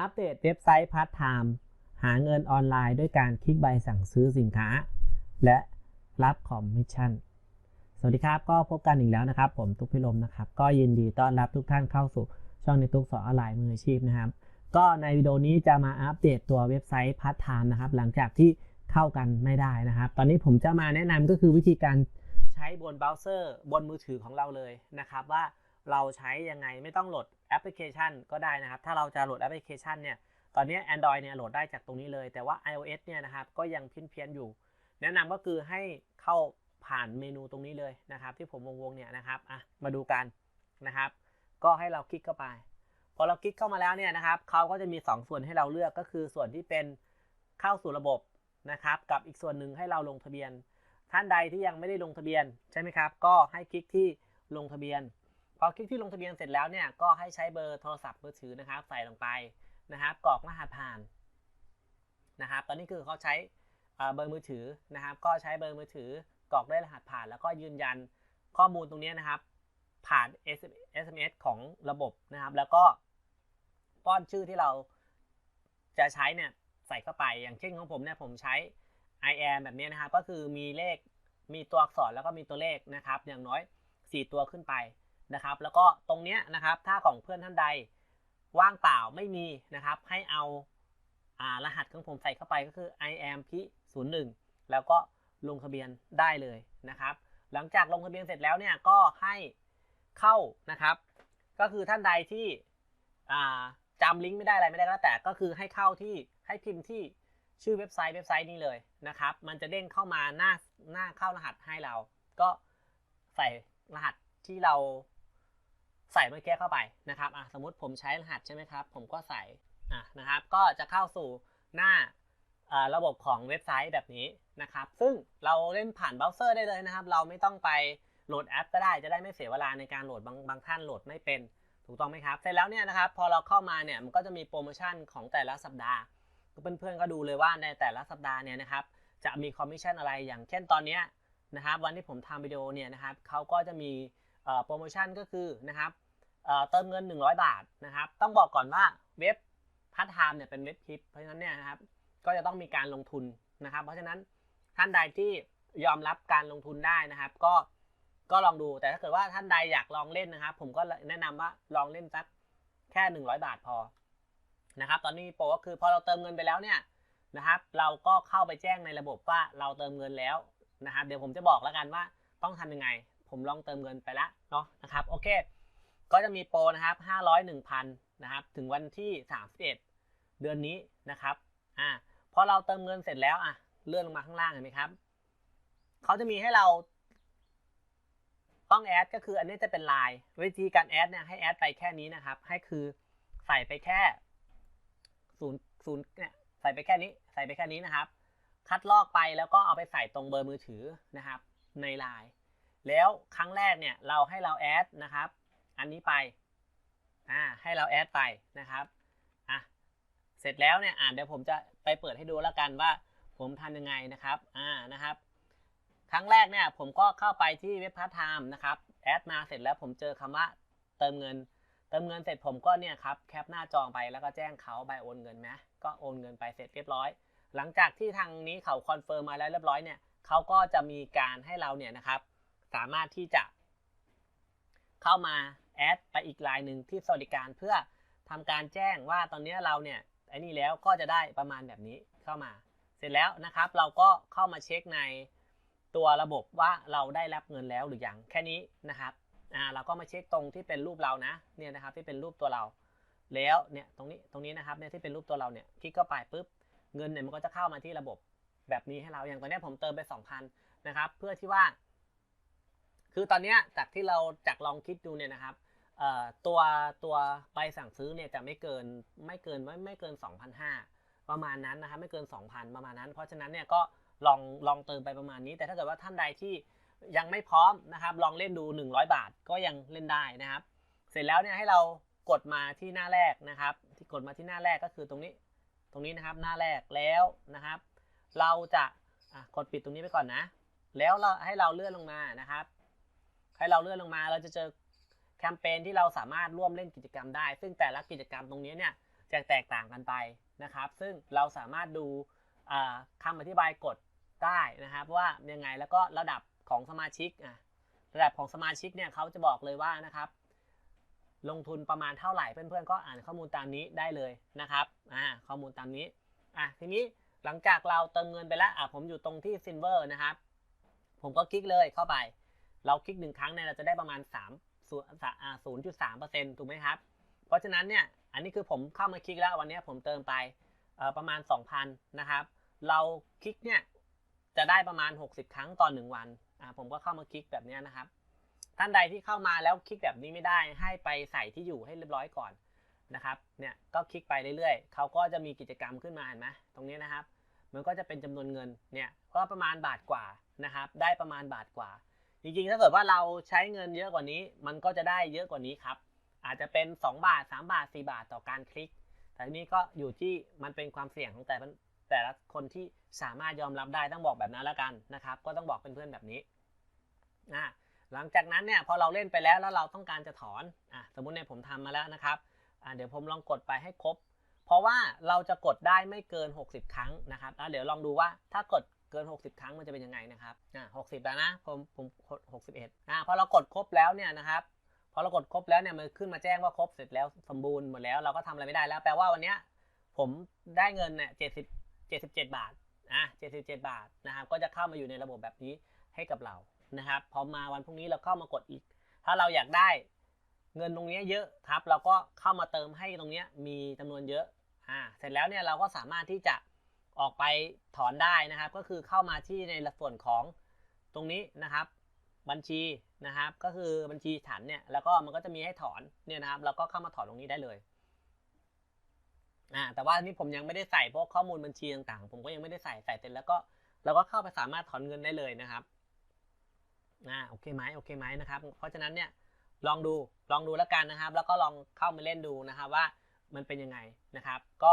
อัปเดตเว็บไซต์พาร์ทไทม์หาเงินออนไลน์ด้วยการคลิกใบสั่งซื้อสินค้า และรับคอมมิชชั่น สวัสดีครับ ก็พบกันอีกแล้วนะครับ ผมตุ๊กพิรมนะครับ ก็ยินดีต้อนรับทุกท่านเข้าสู่ช่องในตุกสอนออนไลน์มืออาชีพนะครับ ก็ในวิดีโอนี้จะมาอัปเดตตัวเว็บไซต์พาร์ทไทม์นะครับ หลังจากที่เข้ากันไม่ได้นะครับ ตอนนี้ผมจะมาแนะนำก็คือวิธีการใช้บนเบราว์เซอร์บนมือถือของเราเลยนะครับ ว่าเราใช้ยังไงไม่ต้องโหลด แอปพลิเคชันก็ได้นะครับ ถ้าเราจะโหลดแอปพลิเคชันเนี่ย ตอนนี้ Android เนี่ยโหลดได้จากตรงนี้เลย แต่ว่า iOS เนี่ยนะครับ ก็ยังเพี้ยนๆอยู่ แนะนำก็คือให้เข้าผ่านเมนูตรงนี้เลยนะครับ ที่ผมวงๆเนี่ยนะครับอะมาดูกันนะครับ ก็ให้เราคลิกเข้าไป พอเราคลิกเข้ามาแล้วเนี่ยนะครับเขาก็จะมี 2 ส่วนให้เราเลือกก็คือส่วนที่เป็นเข้าสู่ระบบนะครับ กับอีกส่วนหนึ่งให้เราลงทะเบียน ท่านใดที่ยังไม่ได้ลงทะเบียนใช่ไหมครับ ก็ให้คลิกที่ลงทะเบียน พอคลิกที่ลงทะเบียนเสร็จแล้วเนี่ยก็ให้ใช้เบอร์โทรศัพท์มือถือนะครับ ใส่ลงไปนะครับกรอกรหัสผ่านนะครับ ตอนนี้คือเขาใช้เบอร์มือถือนะครับ ก็ใช้เบอร์มือถือกรอกด้วยรหัสผ่าน แล้วก็ยืนยันข้อมูลตรงนี้นะครับ ผ่าน SMS ของระบบนะครับ แล้วก็ป้อนชื่อที่เราจะใช้เนี่ยใส่เข้าไป อย่างเช่นของผมเนี่ยผมใช้ I am แบบนี้นะครับ ก็คือมีเลขมีตัวอักษรแล้วก็มีตัวเลขนะครับ อย่างน้อย 4 ตัวขึ้นไป นะครับ แล้วก็ตรงเนี้ยนะครับถ้าของเพื่อนท่านใดว่างเปล่าไม่มีนะครับ ให้เอาอารหัสของผมใส่เข้าไปก็คือ I am พิ01แล้วก็ลงทะเบียนได้เลยนะครับ หลังจากลงทะเบียนเสร็จแล้วเนี่ยก็ให้เข้านะครับ ก็คือท่านใดที่จำลิงก์ไม่ได้อะไรไม่ได้ก็แต่ก็คือให้เข้าที่ให้พิมพ์ที่ชื่อเว็บไซต์เว็บไซต์นี้เลยนะครับ มันจะเด้งเข้ามาหน้าหน้าเข้ารหัสให้เรา ก็ใส่รหัสที่เรา ใส่เมื่อกี้เข้าไปนะครับอะสมมติผมใช้รหัสใช่ไหมครับ ผมก็ใส่อะนะครับ ก็จะเข้าสู่หน้าระบบของเว็บไซต์แบบนี้นะครับ ซึ่งเราเล่นผ่านเบราว์เซอร์ได้เลยนะครับ เราไม่ต้องไปโหลดแอปก็ได้จะได้ไม่เสียเวลาในการโหลดบางบางท่านโหลดไม่เป็น ถูกต้องไหมครับ เสร็จแล้วเนี่ยนะครับ พอเราเข้ามาเนี่ยมันก็จะมีโปรโมชั่นของแต่ละสัปดาห์เพื่อนๆก็ดูเลยว่าในแต่ละสัปดาห์เนี่ยนะครับ จะมีคอมมิชชั่นอะไรอย่างเช่นตอนนี้นะครับ วันที่ผมทำวิดีโอเนี่ยนะครับเขาก็จะมีโปรโมชั่นก็คือนะครับ เติมเงิน 100 บาทนะครับ ต้องบอกก่อนว่าเว็บพาร์ทไทม์เนี่ยเป็นเว็บทิป เพราะฉะนั้นเนี่ยนะครับ ก็จะต้องมีการลงทุนนะครับ เพราะฉะนั้นท่านใดที่ยอมรับการลงทุนได้นะครับ ก็ก็ลองดู แต่ถ้าเกิดว่าท่านใดอยากลองเล่นนะครับ ผมก็แนะนำว่าลองเล่นสักแค่ 100 บาทพอนะครับ ตอนนี้โปรก็คือพอเราเติมเงินไปแล้วเนี่ยนะครับ เราก็เข้าไปแจ้งในระบบว่าเราเติมเงินแล้วนะครับ เดี๋ยวผมจะบอกแล้วกันว่าต้องทำยังไง ผมลองเติมเงินไปแล้วเนาะนะครับ โอเค ก็จะมีโปรนะครับ500 1,000นะครับถึงวันที่31เดือนนี้นะครับอ่าพอเราเติมเงินเสร็จแล้วอะเลื่อนลงมาข้างล่างเห็นไหมครับเขาจะมีให้เราต้องแอดก็คืออันนี้จะเป็นไลน์วิธีการแอดเนี่ยให้แอดไปแค่นี้นะครับ ให้คือใส่ไปแค่ศูนย์ศูนย์เนี่ยใส่ไปแค่นี้ใส่ไปแค่นี้นะครับ คัดลอกไปแล้วก็เอาไปใส่ตรงเบอร์มือถือนะครับ ในไลน์แล้วครั้งแรกเนี่ยเราให้เราแอดนะครับ อันนี้ไปอ่าให้เราแอดไปนะครับอะเสร็จแล้วเนี่ยอ่าเดี๋ยวผมจะไปเปิดให้ดูแล้วกันว่าผมทำยังไงนะครับอ่านะครับ ครั้งแรกเนี่ยผมก็เข้าไปที่เว็บพาร์ทไทม์นะครับแอดมาเสร็จแล้วผมเจอคำว่าเติมเงิน เติมเงินเสร็จผมก็เนี่ยครับแคปหน้าจองไปแล้วก็แจ้งเขาใบโอนเงินไหมก็โอนเงินไปเสร็จเรียบร้อย หลังจากที่ทางนี้เขาคอนเฟิร์มมาแล้วเรียบร้อยเนี่ยเขาก็จะมีการให้เราเนี่ยนะครับ สามารถที่จะ เข้ามาแอดไปอีกไลน์หนึ่งที่สวัสดิการเพื่อทำการแจ้งว่าตอนนี้เราเนี่ยไอ้นี่แล้วก็จะได้ประมาณแบบนี้เข้ามา เสร็จแล้วนะครับ เราก็เข้ามาเช็คในตัวระบบว่าเราได้รับเงินแล้วหรือยังแค่นี้นะครับอ่าเราก็มาเช็คตรงที่เป็นรูปเรานะเนี่ยนะครับที่เป็นรูปตัวเรา แล้วเนี่ยตรงนี้ตรงนี้นะครับเนี่ยที่เป็นรูปตัวเราเนี่ยคลิกเข้าไปปุ๊บเงินเนี่ยมันก็จะเข้ามาที่ระบบแบบนี้ให้เราอย่างตอนนี้ผมเติมไป 2,000นะครับเพื่อที่ว่า คือตอนนี้จากที่เราจากลองคิดดูเนี่ยนะครับตัวตัวใบสั่งซื้อเนี่ยจะไม่เกินไม่เกินไม่ไม่เกิน 2,500 ประมาณนั้นนะครับไม่เกิน 2,000 ประมาณนั้น เพราะฉะนั้นเนี่ยก็ลองลองเติมไปประมาณนี้ แต่ถ้าเกิดว่าท่านใดที่ยังไม่พร้อมนะครับ ลองเล่นดู 100 บาทก็ยังเล่นได้นะครับ เสร็จแล้วเนี่ยให้เรากดมาที่หน้าแรกนะครับ ที่กดมาที่หน้าแรกก็คือตรงนี้ตรงนี้นะครับหน้าแรกแล้วนะครับ เราจะกดปิดตรงนี้ไปก่อนนะ แล้วเราให้เราเลื่อนลงมานะครับ ให้เราเลื่อนลงมาเราจะเจอแคมเปญที่เราสามารถร่วมเล่นกิจกรรมได้ ซึ่งแต่ละกิจกรรมตรงนี้เนี่ยจะแตกต่างกันไปนะครับ ซึ่งเราสามารถดูอ่าคำอธิบายกฎได้นะครับ ว่ายังไงแล้วก็ระดับของสมาชิกอะระดับของสมาชิกเนี่ยเขาจะบอกเลยว่านะครับ ลงทุนประมาณเท่าไหร่เพื่อนๆก็อ่านข้อมูลตามนี้ได้เลยนะครับอ่าข้อมูลตามนี้อะทีนี้หลังจากเราเติมเงินไปแล้วอะผมอยู่ตรงที่ Silver นะครับ ผมก็คลิกเลยเข้าไป เราคลิกหนึ่งครั้งเนี่ยเราจะได้ประมาณ 3 0.3เปอร์เซ็นต์ถูกไหมครับ เพราะฉะนั้นเนี่ยอันนี้คือผมเข้ามาคลิกแล้ววันนี้ผมเติมไปประมาณ 2,000 นะครับ เราคลิกเนี่ยจะได้ประมาณ 60 ครั้งต่อ 1 วันอ่าผมก็เข้ามาคลิกแบบนี้นะครับ ท่านใดที่เข้ามาแล้วคลิกแบบนี้ไม่ได้ให้ไปใส่ที่อยู่ให้เรียบร้อยก่อนนะครับเนี่ยก็คลิกไปเรื่อยๆ เขาก็จะมีกิจกรรมขึ้นมาเห็นไหมตรงนี้นะครับ มันก็จะเป็นจำนวนเงินเนี่ยก็ประมาณบาทกว่านะครับ ได้ประมาณบาทกว่า จริงๆ ถ้าเกิดว่าเราใช้เงินเยอะกว่านี้ มันก็จะได้เยอะกว่านี้ครับ อาจจะเป็น 2 บาท 3 บาท 4 บาทต่อการคลิก แต่ทีนี้ก็อยู่ที่มันเป็นความเสี่ยงของแต่ละแต่ละคนที่สามารถยอมรับได้ต้องบอกแบบนั้นแล้วกันนะครับ ก็ต้องบอกเพื่อนๆแบบนี้อ่าหลังจากนั้นเนี่ยพอเราเล่นไปแล้วแล้วเราต้องการจะถอนอะสมมุติเนี่ยผมทำมาแล้วนะครับอ่าเดี๋ยวผมลองกดไปให้ครบ เพราะว่าเราจะกดได้ไม่เกิน 60 ครั้งนะครับแล้วเดี๋ยวลองดูว่าถ้ากด เกิน 60 ครั้งมันจะเป็นยังไงนะครับอ่า60แล้วนะผมผมกด61อ่าพอเรากดครบแล้วเนี่ยนะครับพอเรากดครบแล้วเนี่ยมันขึ้นมาแจ้งว่าครบเสร็จแล้วสมบูรณ์หมดแล้วเราก็ทำอะไรไม่ได้แล้วแปลว่าวันเนี้ยผมได้เงินเนี่ย70 77บเจ็ดสิบเจ็ดบาทอะ77บเจ็ดบาทนะครับก็จะเข้ามาอยู่ในระบบแบบนี้ให้กับเรานะครับพอมาวันพรุ่งนี้เราเข้ามากดอีก ถ้าเราอยากได้เงินตรงนี้เยอะครับ เราก็เข้ามาเติมให้ตรงนี้มีจำนวนเยอะอ่าเสร็จแล้วเนี่ยเราก็สามารถที่จะ ออกไปถอนได้นะครับ ก็คือเข้ามาที่ในส่วนของตรงนี้นะครับ บัญชีนะครับ ก็คือบัญชีฉันเนี่ยแล้วก็มันก็จะมีให้ถอนเนี่ยนะครับ เราก็เข้ามาถอนตรงนี้ได้เลยอ่าแต่ว่านนี้ผมยังไม่ได้ใส่พวกข้อมูลบัญชีต่างๆ ผมก็ยังไม่ได้ใส่ใส่เสร็จแล้วก็เราก็เข้าไปสามารถถอนเงินได้เลยนะครับอ่าโอเคไหมโอเคไหมนะครับ เพราะฉะนั้นเนี่ยลองดูลองดูแล้วกันนะครับ แล้วก็ลองเข้ามาเล่นดูนะครับว่ามันเป็นยังไงนะครับ ก็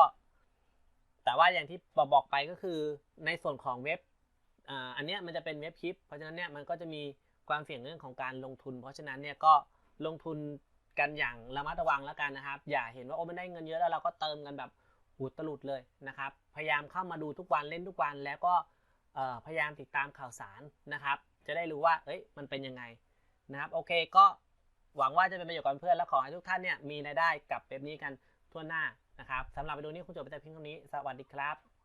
แต่ว่าอย่างที่บอกไปก็คือในส่วนของเว็บอันนี้มันจะเป็นเว็บคลิป เพราะฉะนั้นเนี่ยมันก็จะมีความเสี่ยงเรื่องของการลงทุน เพราะฉะนั้นเนี่ยก็ลงทุนกันอย่างระมัดระวังแล้วกันนะครับ อย่าเห็นว่าโอ้มันได้เงินเยอะแล้วเราก็เติมกันแบบอุดตลุดเลยนะครับ พยายามเข้ามาดูทุกวันเล่นทุกวันแล้วก็พยายามติดตามข่าวสารนะครับ จะได้รู้ว่าเอ้ยมันเป็นยังไงนะครับ โอเคก็หวังว่าจะเป็นประโยชน์กับเพื่อนและขอให้ทุกท่านเนี่ยมีรายได้กับเว็บนี้กันทั่วหน้า นะครับสำหรับวิดีโอนี้คุณจบไปแต่เพียงเท่านี้ สวัสดีครับ